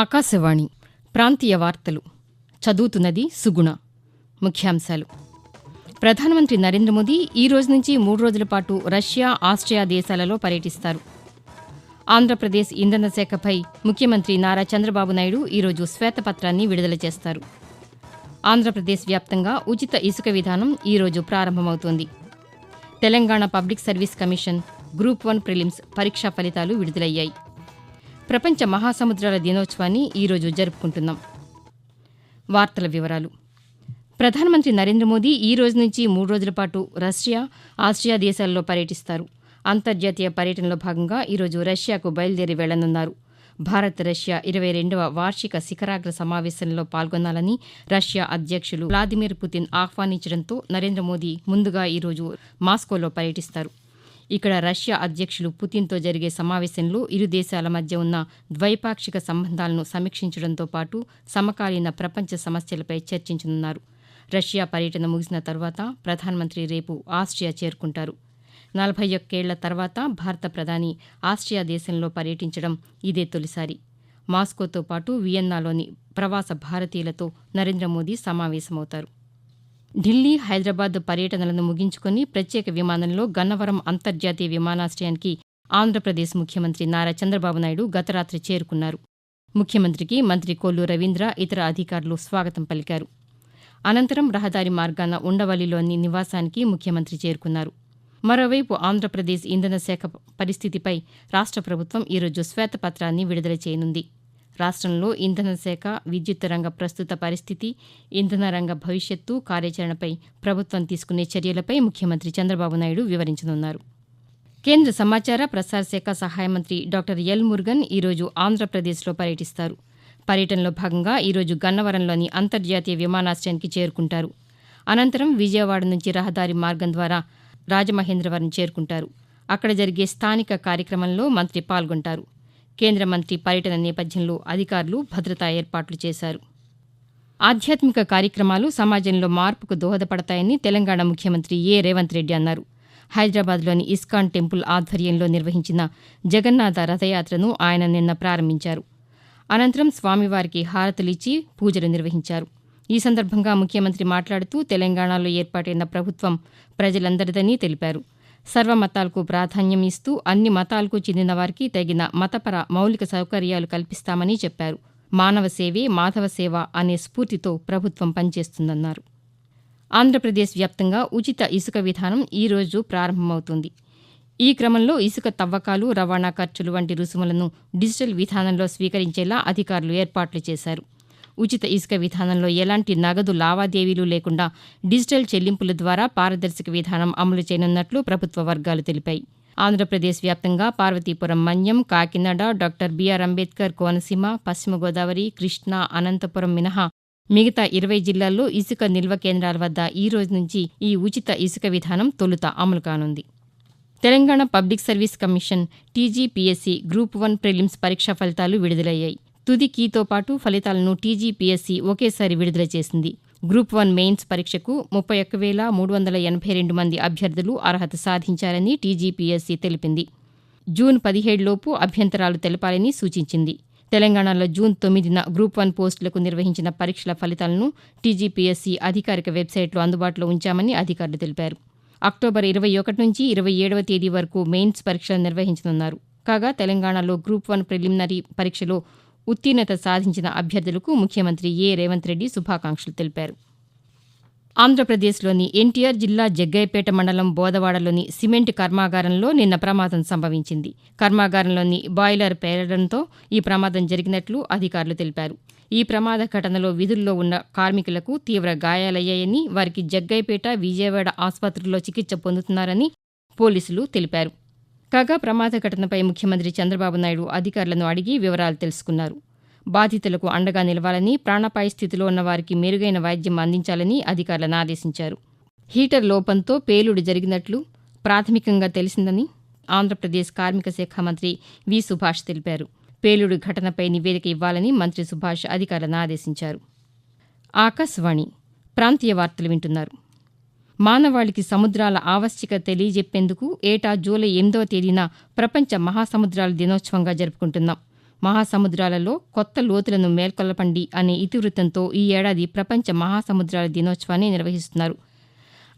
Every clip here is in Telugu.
ఆకాశవాణి ప్రాంతీయ వార్తలు. చదువుతున్నది సుగుణ. ముఖ్యాంశాలు. ప్రధానమంత్రి నరేంద్ర మోదీ ఈ రోజు నుంచి మూడు రోజుల పాటు రష్యా ఆస్ట్రియా దేశాలలో పర్యటిస్తారు. ఆంధ్రప్రదేశ్ ఇంధన శాఖపై ముఖ్యమంత్రి నారా చంద్రబాబు నాయుడు ఈరోజు శ్వేతపత్రాన్ని విడుదల చేస్తారు. ఆంధ్రప్రదేశ్ వ్యాప్తంగా ఉచిత ఇసుక విధానం ఈరోజు ప్రారంభమవుతోంది. Telangana public service commission group one prelims పరీక్షా ఫలితాలు విడుదలయ్యాయి. ప్రపంచ మహాసముద్రాల దినోత్సవాన్ని ఈరోజు జరుపుకుంటున్నాం. వార్తల వివరాలు. ప్రధానమంత్రి నరేంద్ర మోదీ ఈ రోజు నుంచి మూడు రోజుల పాటు రష్యా ఆస్ట్రియా దేశాల్లో పర్యటిస్తారు. అంతర్జాతీయ పర్యటనలో భాగంగా ఈరోజు రష్యాకు బయలుదేరి వెళ్ళనున్నారు. భారత్ రష్యా ఇరవై రెండవ వార్షిక శిఖరాగ్ర సమావేశంలో పాల్గొనాలని రష్యా అధ్యక్షులు వ్లాదిమిర్ పుతిన్ ఆహ్వానించడంతో నరేంద్ర మోదీ ముందుగా ఈరోజు మాస్కోలో పర్యటిస్తారు. ఇక్కడ రష్యా అధ్యక్షులు పుతిన్తో జరిగే సమావేశంలో ఇరు దేశాల మధ్య ఉన్న ద్వైపాక్షిక సంబంధాలను సమీక్షించడంతో పాటు సమకాలీన ప్రపంచ సమస్యలపై చర్చించనున్నారు. రష్యా పర్యటన ముగిసిన తర్వాత ప్రధానమంత్రి రేపు ఆస్ట్రియా చేరుకుంటారు. నలభై ఒక్కేళ్ళ తర్వాత భారత ప్రధాని ఆస్ట్రియా దేశంలో పర్యటించడం ఇదే తొలిసారి. మాస్కోతో పాటు వియన్నాలోని ప్రవాస భారతీయులతో నరేంద్ర మోదీ సమావేశమవుతారు. ఢిల్లీ హైదరాబాద్ పర్యటనలను ముగించుకుని ప్రత్యేక విమానంలో గన్నవరం అంతర్జాతీయ విమానాశ్రయానికి ఆంధ్రప్రదేశ్ ముఖ్యమంత్రి నారా చంద్రబాబు నాయుడు గత రాత్రి చేరుకున్నారు. ముఖ్యమంత్రికి మంత్రి కొల్లు రవీంద్ర ఇతర అధికారులు స్వాగతం పలికారు. అనంతరం రహదారి మార్గాన ఉండవల్లిలోని నివాసానికి ముఖ్యమంత్రి చేరుకున్నారు. మరోవైపు ఆంధ్రప్రదేశ్ ఇంధన శాఖ పరిస్థితిపై రాష్ట్ర ప్రభుత్వం ఈరోజు శ్వేతపత్రాన్ని విడుదల చేయనుంది. రాష్ట్రంలో ఇంధన శాఖ విద్యుత్ రంగ ప్రస్తుత పరిస్థితి ఇంధన రంగ భవిష్యత్తు కార్యాచరణపై ప్రభుత్వం తీసుకునే చర్యలపై ముఖ్యమంత్రి చంద్రబాబు నాయుడు వివరించనున్నారు. కేంద్ర సమాచార ప్రసార శాఖ సహాయ మంత్రి డాక్టర్ ఎల్ మురుగన్ ఈరోజు ఆంధ్రప్రదేశ్లో పర్యటిస్తారు. పర్యటనలో భాగంగా ఈరోజు గన్నవరంలోని అంతర్జాతీయ విమానాశ్రయానికి చేరుకుంటారు. అనంతరం విజయవాడ నుంచి రహదారి మార్గం ద్వారా రాజమహేంద్రవరం చేరుకుంటారు. అక్కడ జరిగే స్థానిక కార్యక్రమంలో మంత్రి పాల్గొంటారు. కేంద్ర మంత్రి పర్యటన నేపథ్యంలో అధికారులు భద్రతా ఏర్పాట్లు చేశారు. ఆధ్యాత్మిక కార్యక్రమాలు సమాజంలో మార్పుకు దోహదపడతాయని తెలంగాణ ముఖ్యమంత్రి ఏ. రేవంత్ రెడ్డి అన్నారు. హైదరాబాద్లోని ఇస్కాన్ టెంపుల్ ఆధ్వర్యంలో నిర్వహించిన జగన్నాథ రథయాత్రను ఆయన నిన్న ప్రారంభించారు. అనంతరం స్వామివారికి హారతులిచ్చి పూజలు నిర్వహించారు. ఈ సందర్భంగా ముఖ్యమంత్రి మాట్లాడుతూ తెలంగాణలో ఏర్పాటైన ప్రభుత్వం ప్రజలందరిదని తెలిపారు. సర్వమతాలకు ప్రాధాన్యం ఇస్తూ అన్ని మతాలకు చెందిన వారికి తగిన మతపర మౌలిక సౌకర్యాలు కల్పిస్తామని చెప్పారు. మానవ సేవే మాధవ సేవ అనే స్ఫూర్తితో ప్రభుత్వం పనిచేస్తుందన్నారు. ఆంధ్రప్రదేశ్ వ్యాప్తంగా ఉచిత ఇసుక విధానం ఈ రోజు ప్రారంభమవుతుంది. ఈ క్రమంలో ఇసుక తవ్వకాలు రవాణా ఖర్చులు వంటి రుసుములను డిజిటల్ విధానంలో స్వీకరించేలా అధికారులు ఏర్పాట్లు చేశారు. ఉచిత ఇసుక విధానంలో ఎలాంటి నగదు లావాదేవీలు లేకుండా డిజిటల్ చెల్లింపుల ద్వారా పారదర్శక విధానం అమలు చేయనున్నట్లు ప్రభుత్వ వర్గాలు తెలిపాయి. ఆంధ్రప్రదేశ్ వ్యాప్తంగా Parvathipuram Manyam Kakinada doctor B R Ambedkar Konaseema పశ్చిమ గోదావరి కృష్ణా అనంతపురం మినహా మిగతా ఇరవై జిల్లాల్లో ఇసుక నిల్వ కేంద్రాల వద్ద ఈ రోజు నుంచి ఈ ఉచిత ఇసుక విధానం తొలుత అమలు కానుంది. Telangana public service commission TGPSC group one prelims పరీక్షా ఫలితాలు విడుదలయ్యాయి. తుది కీతో పాటు ఫలితాలను టీజీపీఎస్సీ ఒకేసారి విడుదల చేసింది. గ్రూప్ వన్ మెయిన్స్ పరీక్షకు ముప్పై ఒక్క వేల మూడు వందల ఎనభై రెండు మంది అభ్యర్థులు అర్హత సాధించారని టీజీపీఎస్సీ తెలిపింది. జూన్ పదిహేడులోపు అభ్యంతరాలు తెలపాలని సూచించింది. తెలంగాణలో జూన్ తొమ్మిదిన గ్రూప్ వన్ పోస్టులకు నిర్వహించిన పరీక్షల ఫలితాలను టీజీపీఎస్సీ అధికారిక వెబ్సైట్లో అందుబాటులో ఉంచామని అధికారులు తెలిపారు. అక్టోబర్ ఇరవై ఒకటి నుంచి ఇరవై ఏడవ తేదీ వరకు మెయిన్స్ పరీక్షలు నిర్వహించనున్నారు. కాగా తెలంగాణలో గ్రూప్ వన్ ప్రిలిమినరీ పరీక్షలో ఉత్తీర్ణత సాధించిన అభ్యర్థులకు ముఖ్యమంత్రి ఏ రేవంత్ రెడ్డి శుభాకాంక్షలు తెలిపారు. ఆంధ్రప్రదేశ్లోని ఎన్టీఆర్ జిల్లా జగ్గయ్యపేట మండలం బోదవాడలోని సిమెంట్ కర్మాగారంలో నిన్న ప్రమాదం సంభవించింది. కర్మాగారంలోని బాయిలర్ పేలడంతో ఈ ప్రమాదం జరిగినట్లు అధికారులు తెలిపారు. ఈ ప్రమాద ఘటనలో విధుల్లో ఉన్న కార్మికులకు తీవ్ర గాయాలయ్యాయని వారికి జగ్గయ్యపేట విజయవాడ ఆసుపత్రుల్లో చికిత్స పొందుతున్నారని పోలీసులు తెలిపారు. కాగా ప్రమాద ఘటనపై ముఖ్యమంత్రి చంద్రబాబు నాయుడు అధికారులను అడిగి వివరాలు తెలుసుకున్నారు. బాధితులకు అండగా నిలవాలని ప్రాణాపాయ స్థితిలో ఉన్న వారికి మెరుగైన వైద్యం అందించాలని అధికారులను ఆదేశించారు. హీటర్ లోపంతో పేలుడు జరిగినట్లు ప్రాథమికంగా తెలిసిందని ఆంధ్రప్రదేశ్ కార్మిక శాఖ మంత్రి వి. సుభాష్ తెలిపారు. పేలుడు ఘటనపై నివేదిక ఇవ్వాలని మంత్రి సుభాష్ అధికారులను ఆదేశించారు. ఆకాశవాణి ప్రాంతీయ వార్తలు వింటున్నారు. మానవాళికి సముద్రాల ఆవశ్యకత తెలియజెప్పేందుకు ఏటా జూలై ఎనిమిదవ తేదీన ప్రపంచ మహాసముద్రాల దినోత్సవంగా జరుపుకుంటున్నాం. మహాసముద్రాలలో కొత్త లోతులను మేల్కొల్పండి అనే ఇతివృత్తంతో ఈ ఏడాది ప్రపంచ మహాసముద్రాల దినోత్సవాన్ని నిర్వహిస్తున్నారు.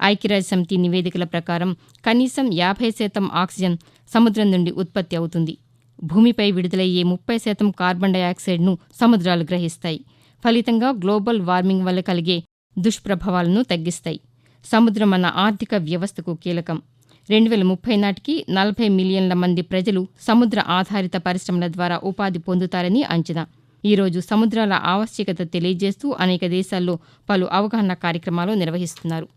ఐక్యరాజ్యసమితి నివేదికల ప్రకారం కనీసం యాభై శాతం ఆక్సిజన్ సముద్రం నుండి ఉత్పత్తి అవుతుంది. భూమిపై విడుదలయ్యే ముప్పై శాతం కార్బన్ డయాక్సైడ్ను సముద్రాలు గ్రహిస్తాయి. ఫలితంగా గ్లోబల్ వార్మింగ్ వల్ల కలిగే దుష్ప్రభావాలను తగ్గిస్తాయి. సముద్రం మన ఆర్థిక వ్యవస్థకు కీలకం. రెండు వేల ముప్పై నాటికి నలభై మిలియన్ల మంది ప్రజలు సముద్ర ఆధారిత పరిశ్రమల ద్వారా ఉపాధి పొందుతారని అంచనా. ఈరోజు సముద్రాల ఆవశ్యకత తెలియజేస్తూ అనేక దేశాల్లో పలు అవగాహన కార్యక్రమాలు నిర్వహిస్తున్నారు.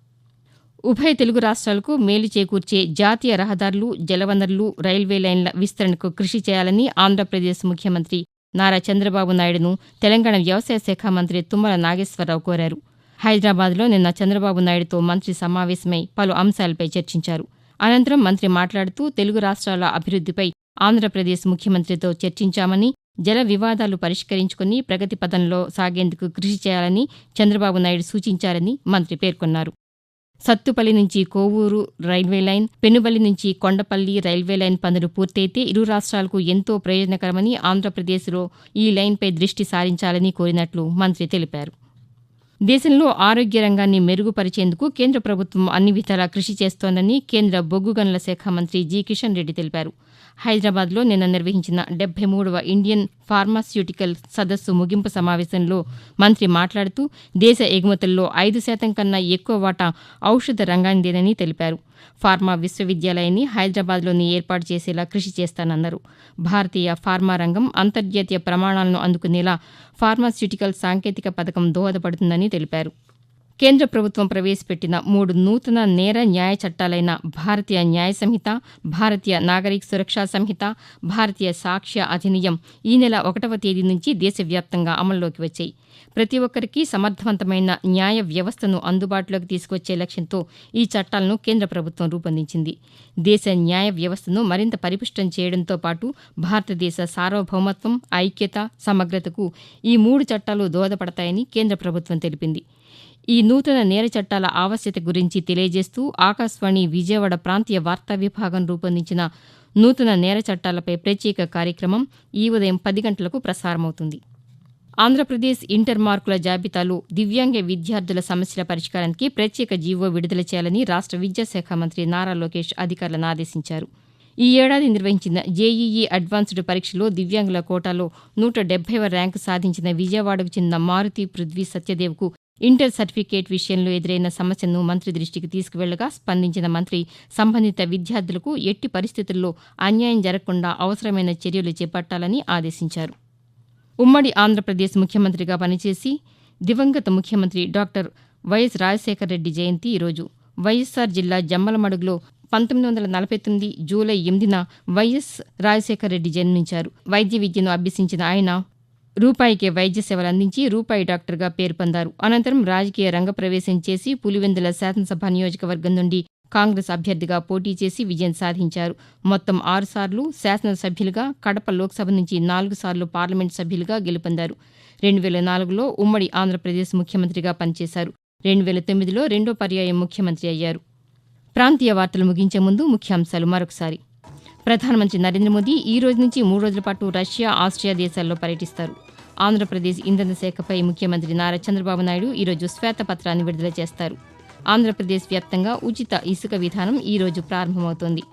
ఉభయ తెలుగు రాష్ట్రాలకు మేలు చేకూర్చే జాతీయ రహదారులు జలవనరులు రైల్వే లైన్ల విస్తరణకు కృషి చేయాలని ఆంధ్రప్రదేశ్ ముఖ్యమంత్రి నారా చంద్రబాబు నాయుడును తెలంగాణ వ్యవసాయ శాఖ మంత్రి తుమ్మల నాగేశ్వరరావు కోరారు. హైదరాబాద్లో నిన్న చంద్రబాబు నాయుడుతో మంత్రి సమావేశమై పలు అంశాలపై చర్చించారు. అనంతరం మంత్రి మాట్లాడుతూ తెలుగు రాష్ట్రాల అభివృద్దిపై ఆంధ్రప్రదేశ్ ముఖ్యమంత్రితో చర్చించామని జల వివాదాలు పరిష్కరించుకుని ప్రగతి పథంలో సాగేందుకు కృషి చేయాలని చంద్రబాబు నాయుడు సూచించారని మంత్రి పేర్కొన్నారు. సత్తుపల్లి నుంచి కోవూరు రైల్వే లైన్ పెనుబల్లి నుంచి కొండపల్లి రైల్వే లైన్ పనులు పూర్తయితే ఇరు రాష్ట్రాలకు ఎంతో ప్రయోజనకరమని ఆంధ్రప్రదేశ్లో ఈ లైన్పై దృష్టి సారించాలని కోరినట్లు మంత్రి తెలిపారు. దేశంలో ఆరోగ్య రంగాన్ని మెరుగుపరిచేందుకు కేంద్ర ప్రభుత్వం అన్ని విధాలా కృషి చేస్తోందని కేంద్ర బొగ్గు గనుల శాఖ మంత్రి జి కిషన్ రెడ్డి తెలిపారు. హైదరాబాద్లో నిన్న నిర్వహించిన డెబ్బై మూడవ ఇండియన్ ఫార్మాస్యూటికల్ సదస్సు ముగింపు సమావేశంలో మంత్రి మాట్లాడుతూ దేశ ఎగుమతుల్లో ఐదు శాతం కన్నా ఎక్కువ వాటా ఔషధ రంగానిదేనని తెలిపారు. ఫార్మా విశ్వవిద్యాలయాన్ని హైదరాబాద్లోని ఏర్పాటు చేసేలా కృషి చేస్తానన్నారు. భారతీయ ఫార్మా రంగం అంతర్జాతీయ ప్రమాణాలను అందుకునేలా ఫార్మాస్యూటికల్ సాంకేతిక పథకం దోహదపడుతుందని తెలిపారు. కేంద్ర ప్రభుత్వం ప్రవేశపెట్టిన మూడు నూతన నేర న్యాయ చట్టాలైన భారతీయ న్యాయ సంహిత భారతీయ నాగరిక సురక్షా సంహిత భారతీయ సాక్ష్య అధినియం ఈ నెల ఒకటవ తేదీ నుంచి దేశవ్యాప్తంగా అమల్లోకి వచ్చాయి. ప్రతి ఒక్కరికి సమర్థవంతమైన న్యాయ వ్యవస్థను అందుబాటులోకి తీసుకొచ్చే లక్ష్యంతో ఈ చట్టాలను కేంద్ర ప్రభుత్వం రూపొందించింది. దేశ న్యాయ వ్యవస్థను మరింత పరిపుష్టం చేయడంతో పాటు భారతదేశ సార్వభౌమత్వం ఐక్యత సమగ్రతకు ఈ మూడు చట్టాలు దోహదపడతాయని కేంద్ర ప్రభుత్వం తెలిపింది. ఈ నూతన నేర చట్టాల ఆవశ్యత గురించి తెలియజేస్తూ ఆకాశవాణి విజయవాడ ప్రాంతీయ వార్తా విభాగం రూపొందించిన నూతన నేర చట్టాలపై ప్రత్యేక కార్యక్రమం ఈ ఉదయం పది గంటలకు ప్రసారమవుతుంది. ఆంధ్రప్రదేశ్ ఇంటర్ మార్కుల జాబితాలో దివ్యాంగ విద్యార్థుల సమస్యల పరిష్కారానికి ప్రత్యేక జీవో విడుదల చేయాలని రాష్ట్ర విద్యాశాఖ మంత్రి నారా లోకేష్ అధికారులను ఆదేశించారు. ఈ ఏడాది నిర్వహించిన జేఈఈ అడ్వాన్స్డ్ పరీక్షలో దివ్యాంగుల కోటాలో నూట డెబ్బైవ ర్యాంకు సాధించిన విజయవాడకు చెందిన మారుతి పృథ్వీ సత్యదేవ్కు ఇంటర్ సర్టిఫికేట్ విషయంలో ఎదురైన సమస్యను మంత్రి దృష్టికి తీసుకువెళ్ళగా స్పందించిన మంత్రి సంబంధిత విద్యార్థులకు ఎట్టి పరిస్థితుల్లో అన్యాయం జరగకుండా అవసరమైన చర్యలు చేపట్టాలని ఆదేశించారు. ఉమ్మడి ఆంధ్రప్రదేశ్ ముఖ్యమంత్రిగా పనిచేసి దివంగత ముఖ్యమంత్రి డాక్టర్ వైఎస్ రాజశేఖర రెడ్డి జయంతి ఈరోజు. వైఎస్సార్ జిల్లా జమ్మలమడుగులో పంతొమ్మిది వందల నలభై తొమ్మిది జూలై ఎనిమిదిన వైఎస్ రాజశేఖర రెడ్డి జన్మించారు. వైద్య విద్యను అభ్యసించిన ఆయన రూపాయికే వైద్య సేవలు అందించి రూపాయి డాక్టర్గా పేరు పొందారు. అనంతరం రాజకీయ రంగ ప్రవేశం చేసి పులివెందుల శాసనసభ నియోజకవర్గం నుండి కాంగ్రెస్ అభ్యర్థిగా పోటీ చేసి విజయం సాధించారు. మొత్తం ఆరుసార్లు శాసనసభ్యులుగా కడప లోక్సభ నుంచి నాలుగు సార్లు పార్లమెంట్ సభ్యులుగా గెలుపొందారు. రెండు వేల నాలుగులో ఉమ్మడి ఆంధ్రప్రదేశ్ ముఖ్యమంత్రిగా పనిచేశారు. రెండు వేల తొమ్మిదిలో రెండో పర్యాయం ముఖ్యమంత్రి అయ్యారు. ప్రాంతీయ వార్తలు ముగించే ముందు ముఖ్యాంశాలు మరొకసారి. ప్రధానమంత్రి నరేంద్ర మోదీ ఈ రోజు నుంచి మూడు రోజుల పాటు రష్యా ఆస్ట్రియా దేశాల్లో పర్యటిస్తారు. ఆంధ్రప్రదేశ్ ఇంధన శాఖపై ముఖ్యమంత్రి నారా చంద్రబాబు నాయుడు ఈరోజు శ్వేతపత్రాన్ని విడుదల చేస్తారు. ఆంధ్రప్రదేశ్ వ్యాప్తంగా ఉచిత ఇసుక విధానం ఈ రోజు ప్రారంభమవుతోంది.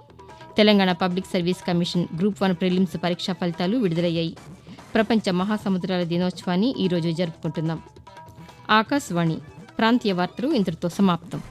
Telangana public service commission group one prelims పరీక్షా ఫలితాలు విడుదలయ్యాయి. ప్రపంచ మహాసముద్రాల దినోత్సవాన్ని ఈరోజు జరుపుకుంటున్నాం. ఆకాశవాణి ప్రాంతీయ వార్తలు ఇంతటితో సమాప్తం.